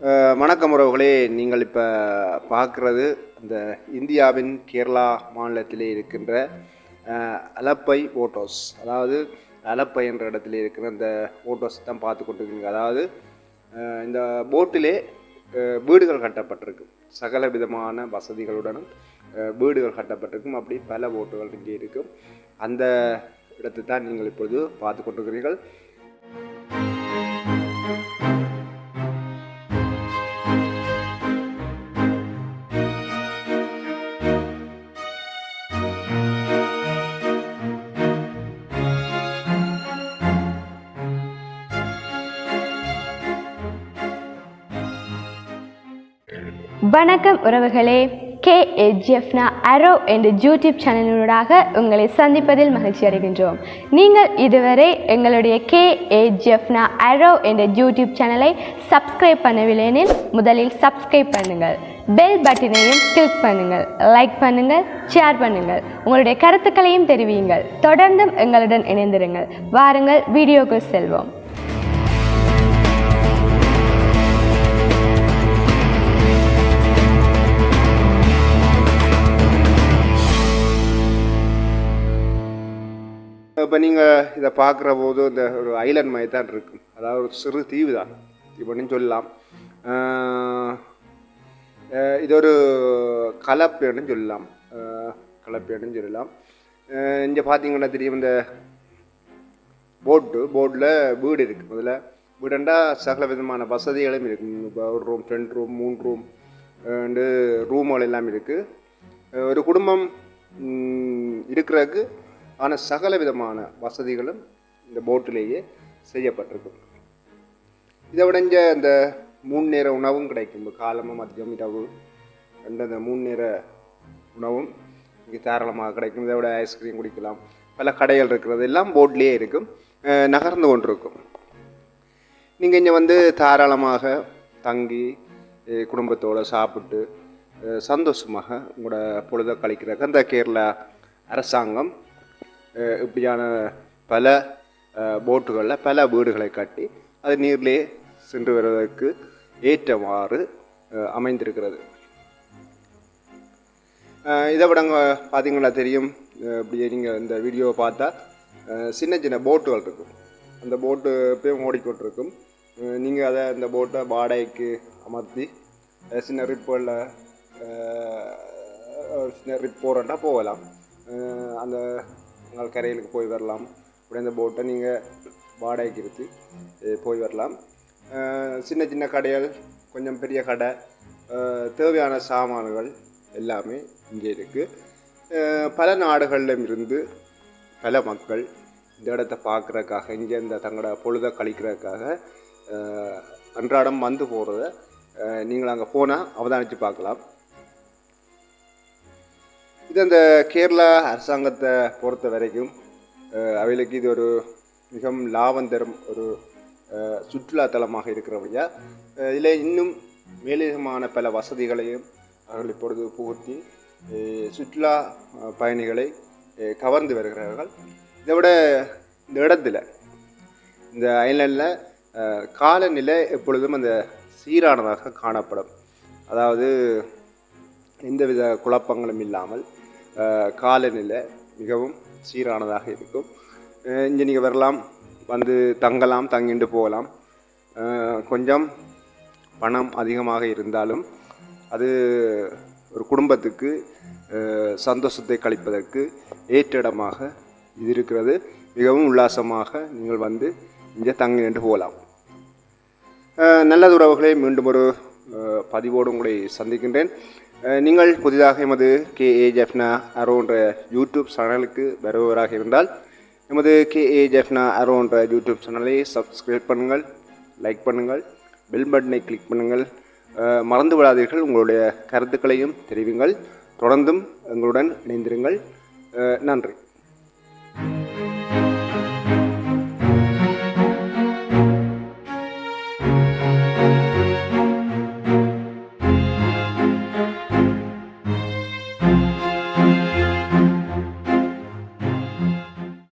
வணக்கம் உறவுகளே. நீங்கள் இப்போ பார்க்குறது இந்த இந்தியாவின் கேரளா மாநிலத்திலே இருக்கின்ற அலப்பை ஓட்டோஸ். அதாவது அலப்பை என்ற இடத்துல இருக்கிற அந்த ஓட்டோஸ் தான் பார்த்து கொண்டிருக்கீங்க அதாவது இந்த போட்டிலே வீடுகள் கட்டப்பட்டிருக்கு. சகல விதமான வசதிகளுடனும் வீடுகள் கட்டப்பட்டிருக்கும். அப்படி பல ஓட்டுகள் இங்கே இருக்கும். அந்த இடத்தை தான் நீங்கள் இப்பொழுது பார்த்து கொண்டிருக்கிறீர்கள். வணக்கம் உறவுகளே. கே கேஏஜிஎஃப்னா அரோ என்ற யூடியூப் சேனலினூடாக உங்களை சந்திப்பதில் மகிழ்ச்சி அடைகின்றோம். நீங்கள் இதுவரை எங்களுடைய கே ஏஜிஎஃப்னா அரோ என்ற யூடியூப் சேனலை சப்ஸ்கிரைப் பண்ணவில்லையெனில் முதலில் சப்ஸ்கிரைப் பண்ணுங்கள். பெல் பட்டனையும் கிளிக் பண்ணுங்கள். லைக் பண்ணுங்கள் ஷேர் பண்ணுங்கள். உங்களுடைய கருத்துக்களையும் தெரிவியுங்கள். தொடர்ந்தும் எங்களுடன் இணைந்திருங்கள். வாருங்கள் வீடியோக்கு செல்வோம். இப்போ நீங்கள் இதை பார்க்குற போது இந்த ஒரு ஐலண்ட் மாதிரி தான் இருக்கும் அதாவது ஒரு சிறு தீவு தான். இப்படின்னு சொல்லலாம். இது ஒரு கலப்பேன்னு சொல்லலாம். கலப்பேன்னு சொல்லலாம். இங்கே பார்த்தீங்கன்னா தெரியும் இந்த போட்டு போட்டில் வீடு இருக்குது முதல்ல வீடுண்டா சகல விதமான வசதிகளும் இருக்குது இப்போ ஒரு ரூம் ரெண்டு ரூம் மூணு ரூம் ரெண்டு ரூம்கள் எல்லாம் இருக்குது ஒரு குடும்பம் இருக்கிறதுக்கு ஆனால் சகல விதமான வசதிகளும் இந்த போட்டிலேயே செய்யப்பட்டிருக்கும். இதை விடைஞ்ச இங்கே இந்த மூணு நேர உணவும் கிடைக்கும். காலமும் மதியம் இரவு ரெண்டு அந்த மூணு நேர உணவும் இங்கே தாராளமாக கிடைக்கும். இதை விட ஐஸ்கிரீம் குடிக்கலாம். பல கடைகள் இருக்கிறது. எல்லாம் போட்லேயே இருக்கும். நகர்ந்து கொண்டிருக்கும். நீங்கள் இங்கே வந்து தாராளமாக தங்கி குடும்பத்தோடு சாப்பிட்டு சந்தோஷமாக உங்களோட பொழுத கழிக்கிறதுக்கு அந்த கேரளா அரசாங்கம் இப்படியான பல போட்டுகளில் பல வீடுகளை கட்டி அது நீர்லேயே சென்று வருவதற்கு ஏற்றவாறு அமைந்திருக்கிறது இதை விட அங்கே பார்த்தீங்கன்னா தெரியும் இப்படி நீங்கள் இந்த வீடியோவை பார்த்தா சின்ன சின்ன போட்டுகள் இருக்கும் அந்த போட்டு எப்பயும் ஓடிக்கொண்டிருக்கும் நீங்கள் அதை அந்த போட்டை வாடகைக்கு அமர்த்தி சின்ன ரிப்புகளில் சின்ன ரிப் போகிறேன்னா போகலாம் அந்த உங்கள் கரையிலுக்கு போய் வரலாம். இப்படி அந்த போட்டை நீங்கள் வாடகைக்கு எடுத்து போய் வரலாம். சின்ன சின்ன கடைகள் கொஞ்சம் பெரிய கடை தேவையான சாமான்கள் எல்லாமே இங்கே இருக்குது பல நாடுகளிலும் இருந்து பல மக்கள் இந்த இடத்த பார்க்குறதுக்காக இங்கே இந்த தங்களோட பொழுதை கழிக்கிறதுக்காக அன்றாடம் வந்து போகிறத நீங்கள் அங்கே போனால் அவதானித்து பார்க்கலாம். இது அந்த கேரளா அரசாங்கத்தை பொறுத்த வரைக்கும் அவைகளுக்கு இது ஒரு மிகவும் லாபம் தரும் ஒரு சுற்றுலாத்தலமாக சுற்றுலா தலமாக இருக்கிறபடியா இதில் இன்னும் மேலதிகமான பல வசதிகளையும் அவர்கள் இப்பொழுது புகுத்தி சுற்றுலா பயணிகளை கவர்ந்து வருகிறார்கள். இதை விட இந்த இடத்துல இந்த ஐலண்டில் காலநிலை எப்பொழுதும் அந்த சீரானதாக காணப்படும். அதாவது எந்தவித குழப்பங்களும் இல்லாமல் காலநிலை மிகவும் சீரானதாக இருக்கும். இங்கே நீங்கள் வரலாம் வந்து தங்கலாம் தங்கிட்டு போகலாம். கொஞ்சம் பணம் அதிகமாக இருந்தாலும் அது ஒரு குடும்பத்துக்கு சந்தோஷத்தை கழிப்பதற்கு ஏற்ற இடமாக இது இருக்கிறது. மிகவும் உல்லாசமாக நீங்கள் வந்து இங்கே தங்கி நின்று போகலாம் நல்லது உறவுகளை மீண்டும் ஒரு பதிவோடு உங்களை சந்திக்கின்றேன். நீங்கள் புதிதாக எமது கே ஏ ஜெஃப்னா அரோ என்ற யூடியூப் சேனலுக்கு வருபவராக இருந்தால் எமது கே ஏ ஜெஃப்னா அரோ என்ற யூடியூப் சேனலை சப்ஸ்கிரைப் பண்ணுங்கள் லைக் பண்ணுங்கள் பெல் பட்டனை கிளிக் பண்ணுங்கள். மறந்து விடாதீர்கள் உங்களுடைய கருத்துக்களையும் தெரிவிங்கள். தொடர்ந்தும் எங்களுடன் இணைந்திருங்கள். நன்றி.